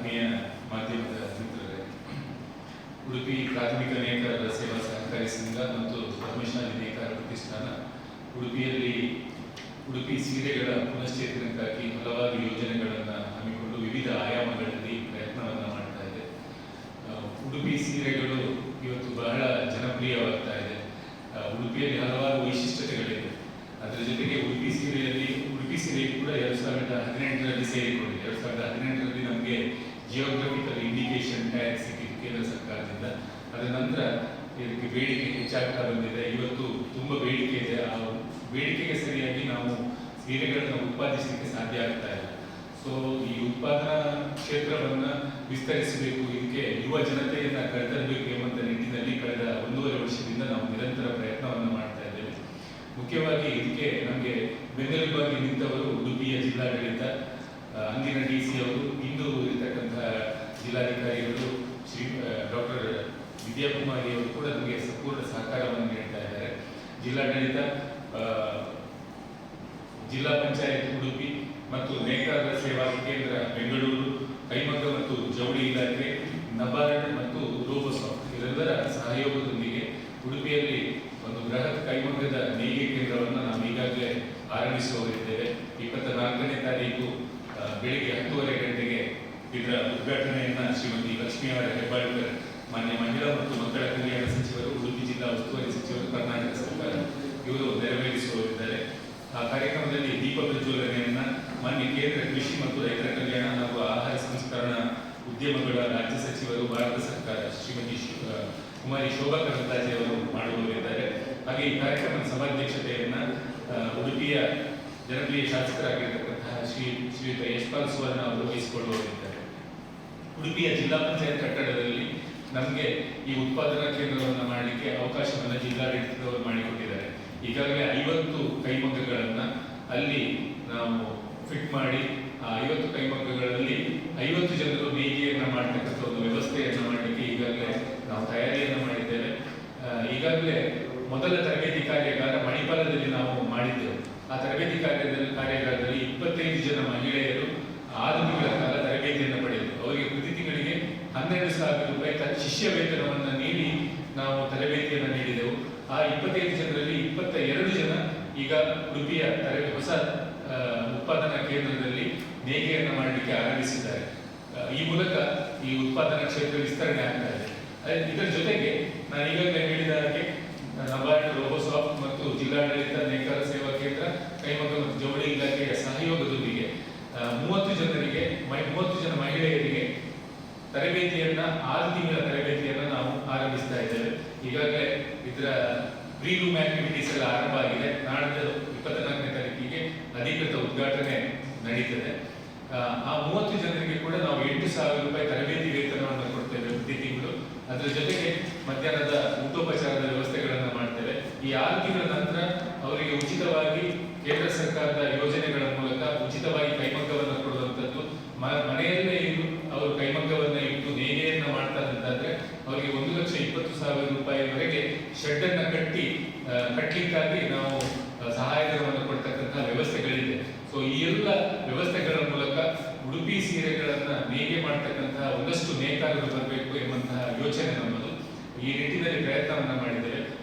ಆತ್ಮೀಯ ಮಾಧ್ಯಮದ ಮಿತ್ರರೇ, ಉಡುಪಿ ಪ್ರಾಥಮಿಕ ನೇಕಾರರ ಸೇವಾ ಸಹಕಾರಿ ಸಂಘ ಮತ್ತು ಧರ್ಮಶಾಲಿ ನೇಕಾರ ಪ್ರತಿಷ್ಠಾನ, ಉಡುಪಿಯಲ್ಲಿ ಉಡುಪಿ ಸೀರೆಗಳ ಪುನಶ್ಚೇತನಕ್ಕಾಗಿ ಹಲವಾರು ಯೋಜನೆಗಳನ್ನು ಹಮ್ಮಿಕೊಂಡು ವಿವಿಧ ಆಯಾಮಗಳಲ್ಲಿ ಪ್ರಯತ್ನವನ್ನು ಮಾಡ್ತಾ ಇದೆ. ಉಡುಪಿ ಸೀರೆಗಳು ಇವತ್ತು ಬಹಳ ಜನಪ್ರಿಯವಾಗ್ತಾ ಇದೆ. ಉಡುಪಿಯಲ್ಲಿ ಹಲವಾರು ವೈಶಿಷ್ಟ್ಯತೆಗಳಿವೆ ಅದರ ಜೊತೆಗೆ ಉಡುಪಿ ಸೀರೆಯಲ್ಲಿ, ಉಡುಪಿ ಸೀರೆ ಕೂಡ ಎರಡು ಸಾವಿರದ ಹದಿನೆಂಟರಲ್ಲಿ ಸೇರಿಕೊಂಡಿದೆ. ಎರಡು ಸಾವಿರದ ಹದಿನೆಂಟರಲ್ಲಿ ಜಿಯೋಗ್ರಫಿಕಲ್ ಇಂಡಿಕೇಶನ್ ಟ್ಯಾಕ್ಸ್ ಸಿಕ್ಕಿತ್ತು ಕೇಂದ್ರ ಸರ್ಕಾರದಿಂದ. ಅದರ ನಂತರ ಇದಕ್ಕೆ ಬೇಡಿಕೆ ಹೆಚ್ಚಾಗ್ತಾ ಬಂದಿದೆ. ಇವತ್ತು ತುಂಬ ಬೇಡಿಕೆ ಇದೆ. ಆ ಬೇಡಿಕೆಗೆ ಸರಿಯಾಗಿ ನಾವು ಸೀರೆಗಳನ್ನು ಉತ್ಪಾದಿಸಲಿಕ್ಕೆ ಸಾಧ್ಯ ಆಗ್ತಾ ಇಲ್ಲ. ಸೊ ಈ ಉತ್ಪಾದನಾ ಕ್ಷೇತ್ರವನ್ನು ವಿಸ್ತರಿಸಬೇಕು. ಇದಕ್ಕೆ ಯುವ ಜನತೆಯನ್ನು ಕರೆತರಬೇಕು ಎಂಬಂತ ನಿಟ್ಟಿನಲ್ಲಿ ಕಳೆದ ಒಂದೂವರೆ ವರ್ಷದಿಂದ ನಾವು ನಿರಂತರ ಪ್ರಯತ್ನವನ್ನು ಮಾಡ್ತಾ ಇದ್ದೇವೆ. ಮುಖ್ಯವಾಗಿ ಇದಕ್ಕೆ ನಮಗೆ ಬೆನ್ನೆಲುಬಾಗಿ ನಿಂತವರು ಉಡುಪಿಯ ಜಿಲ್ಲಾಡಳಿತ ಅಂದಿನ ಡಿ ಸಿ ಅವರು ಇಂದು ಇರತಕ್ಕಂತಹ ಜಿಲ್ಲಾಧಿಕಾರಿಗಳು ಶ್ರೀ ಡಾಕ್ಟರ್ ವಿದ್ಯಾಕುಮಾರಿ ಅವರು ಕೂಡ ನಮಗೆ ಸಂಪೂರ್ಣ ಸಹಕಾರವನ್ನು ನೀಡ್ತಾ ಇದ್ದಾರೆ. ಜಿಲ್ಲಾಡಳಿತ ಜಿಲ್ಲಾ ಪಂಚಾಯತ್ ಉಡುಪಿ ಮತ್ತು ನೇಕಾರರ ಸೇವಾ ಕೇಂದ್ರ ಬೆಂಗಳೂರು, ಕೈಮಗ್ಗ ಮತ್ತು ಜವಳಿ ಇಲಾಖೆ, ನಬಾರ್ಡ್ ಮತ್ತು ರೋಬೋಸಾಫ್ಟ್ ಇದೆಲ್ಲರ ಸಹಯೋಗದೊಂದಿಗೆ ಉಡುಪಿಯಲ್ಲಿ ಒಂದು ಬೃಹತ್ ಕೈಮಗ್ಗದ ನೇಯ್ಗೆ ಕೇಂದ್ರವನ್ನು ನಾವು ಈಗಾಗಲೇ ಆರಂಭಿಸುವವರಿದ್ದೇವೆ. ಇಪ್ಪತ್ತ ನಾಲ್ಕನೇ ತಾರೀಕು ಬೆಳಿಗ್ಗೆ ಹತ್ತುವರೆ ಗಂಟೆಗೆ ಇದರ ಉದ್ಘಾಟನೆಯನ್ನು ಶ್ರೀಮತಿ ಲಕ್ಷ್ಮೀಯವರ ಹೆಬ್ಬಾಳ್ಕರ್ ಮಾನ್ಯ ಮಹಿಳಾ ಮತ್ತು ಮಕ್ಕಳ ಕಲ್ಯಾಣ ಸಚಿವರು, ಉಡುಪಿ ಜಿಲ್ಲಾ ಉಸ್ತುವಾರಿ ಸಚಿವರು, ಕರ್ನಾಟಕ ಸರ್ಕಾರ ಇವರು ನೆರವೇರಿಸುವರಿದ್ದಾರೆ ಆ ಕಾರ್ಯಕ್ರಮದಲ್ಲಿ ದೀಪ ಪ್ರಜ್ವಲನೆಯನ್ನ ಮಾನ್ಯ ಕೇಂದ್ರ ಕೃಷಿ ಮತ್ತು ರೈತರ ಕಲ್ಯಾಣ ಹಾಗೂ ಆಹಾರ ಸಂಸ್ಕರಣಾ ಉದ್ಯಮಗಳ ರಾಜ್ಯ ಸಚಿವರು, ಭಾರತ ಸರ್ಕಾರ ಶ್ರೀಮತಿ ಕುಮಾರಿ ಶೋಭಾ ಕರಂದಾಜೆ ಅವರು ಮಾಡುವವರಿದ್ದಾರೆ. ಹಾಗೆ ಈ ಕಾರ್ಯಕ್ರಮದ ಸಭಾಧ್ಯಕ್ಷತೆಯನ್ನ ಉಡುಪಿಯ ಜನಪ್ರಿಯ ಶಾಸಕರಾಗಿರ್ತಕ್ಕಂತಹ ಶ್ರೀ, ಶ್ರೀಯುತ ಯಶ್ಪಾಲ್ ಸುವರ್ಣ ಅವರು ವಹಿಸಿಕೊಳ್ಳುವವರಿದ್ದಾರೆ. ಉಡುಪಿಯ ಜಿಲ್ಲಾ ಪಂಚಾಯತ್ ಕಟ್ಟಡದಲ್ಲಿ ನಮಗೆ ಈ ಉತ್ಪಾದನಾ ಕೇಂದ್ರವನ್ನು ಮಾಡಲಿಕ್ಕೆ ಅವಕಾಶವನ್ನು ಜಿಲ್ಲಾಡಳಿತದವರು ಮಾಡಿಕೊಟ್ಟಿದ್ದಾರೆ. ಈಗಾಗಲೇ ಐವತ್ತು ಕೈಮಗ್ಗಗಳನ್ನು ಅಲ್ಲಿ ನಾವು ಫಿಟ್ ಮಾಡಿ, ಆ ಐವತ್ತು ಕೈಮಗ್ಗಗಳಲ್ಲಿ ಐವತ್ತು ಜನರು ನೇಯ್ಗೆಯನ್ನ ಮಾಡತಕ್ಕಂಥ ಒಂದು ವ್ಯವಸ್ಥೆಯನ್ನು ಮಾಡಲಿಕ್ಕೆ ಈಗಾಗಲೇ ನಾವು ತಯಾರಿಯನ್ನು ಮಾಡಿದ್ದೇವೆ. ಈಗಾಗಲೇ ಮೊದಲ ತರಬೇತಿ ಕಾರ್ಯಾಗಾರ ಮಣಿಪಾಲದಲ್ಲಿ ನಾವು ಮಾಡಿದ್ದೆವು ಆ ತರಬೇತಿ ಕಾರ್ಯದಲ್ಲಿ ಕಾರ್ಯಾಗಾರದಲ್ಲಿ ಇಪ್ಪತ್ತೈದು ಜನ ಮಹಿಳೆಯರು ಆರು ತಿಂಗಳ ಕಾಲ ತರಬೇತಿಯನ್ನು ಪಡೆದರು ಅವರಿಗೆ ಪ್ರತಿ ತಿಂಗಳಿಗೆ ಹನ್ನೆರಡು ಸಾವಿರ ರೂಪಾಯಿ ಶಿಷ್ಯ ವೇತನವನ್ನು ನೀಡಿ ನಾವು ತರಬೇತಿಯನ್ನು ನೀಡಿದೆವು. ಆ ಇಪ್ಪತ್ತೈದು ಜನರಲ್ಲಿ ಇಪ್ಪತ್ತ ಎರಡು ಜನ ಈಗ ಉಡುಪಿಯ ತರಬೇತಿ ಹೊಸ ಉತ್ಪಾದನಾ ಕೇಂದ್ರದಲ್ಲಿ ನೇಯ್ಗೆಯನ್ನು ಮಾಡಲಿಕ್ಕೆ ಆರಂಭಿಸಿದ್ದಾರೆ. ಈ ಮೂಲಕ ಈ ಉತ್ಪಾದನಾ ಕ್ಷೇತ್ರ ವಿಸ್ತರಣೆ ಆಗ್ತಾ ಇದೆ. ಇದರ ಜೊತೆಗೆ ನಾನು ಈಗಾಗಲೇ ಹೇಳಿದ ಹಾಗೆ ನಬಾರ್ಡ್ ರೋಬೋಸಾಫ್ಟ್ ಮತ್ತು ಜಿಲ್ಲಾಡಳಿತ ನೇಕಾರ ಸೇವಾ ಕೇಂದ್ರ ಕೈಮಗ್ಗ ಮತ್ತು ಜವಳಿ ಇಲಾಖೆಯ ಸಹಯೋಗದೊಂದಿಗೆ ಆ, ಮೂವತ್ತು ಜನರಿಗೆ ಮೈ- ಮೂವತ್ತು ಜನ ಮಹಿಳೆಯರಿಗೆ ತರಬೇತಿಯನ್ನ ಆರು ತಿಂಗಳ ತರಬೇತಿಯನ್ನ ನಾವು ಆರಂಭಿಸ್ತಾ ಇದ್ದೇವೆ. ಈಗಾಗಲೇ ಇದರ ಪ್ರೀ ರೂಮ್ ಆಕ್ಟಿವಿಟೀಸ್ ಎಲ್ಲ ಆರಂಭ ಆಗಿದೆ. ನಾಳೆ ಇಪ್ಪತ್ತ ನಾಲ್ಕನೇ ತಾರೀಕಿಗೆ ಅಧಿಕೃತ ಉದ್ಘಾಟನೆ ನಡೀತದೆ. ಆ, ಮೂವತ್ತು ಜನರಿಗೆ ಕೂಡ ನಾವು ಎಂಟು ಸಾವಿರ ರೂಪಾಯಿ ತರಬೇತಿ ವೇತನವನ್ನು ಕೊಡ್ತೇವೆ ಪ್ರತಿ ತಿಂಗಳು. ಅದರ ಜೊತೆಗೆ ಮಧ್ಯಾಹ್ನದ ಊಟೋಪಚಾರದ ವ್ಯವಸ್ಥೆಗಳನ್ನು ಮಾಡ್ತೇವೆ. ಈ ಆರು ತಿಂಗಳ ನಂತರ ಅವರಿಗೆ ಉಚಿತವಾಗಿ ಕೇಂದ್ರ ಸರ್ಕಾರದ ಯೋಜನೆಗಳ ಮೂಲಕ ಉಚಿತವಾಗಿ ಕೈಮಗ್ಗವನ್ನು ಕಟ್ಟಿ ಕಟ್ಟಲಿಕ್ಕಾಗಿ ನಾವು ಸಹಾಯಧನವನ್ನು ಕೊಡ್ತಕ್ಕಂತಹ ವ್ಯವಸ್ಥೆಗಳಿದೆ. ಸೊ ಈ ಎಲ್ಲ ವ್ಯವಸ್ಥೆಗಳ ಮೂಲಕ ಉಡುಪಿ ಸೀರೆಗಳನ್ನ ನೇಗೆ ಮಾಡ್ತಕ್ಕಂತಹ ಒಂದಷ್ಟು ನೇಕಾರರು ಬರಬೇಕು ಎಂಬಂತಹ ಯೋಚನೆ ನಮ್ಮದು. ಈ ನಿಟ್ಟಿನಲ್ಲಿ ಪ್ರಯತ್ನವನ್ನ ಮಾಡಿದ್ದೇವೆ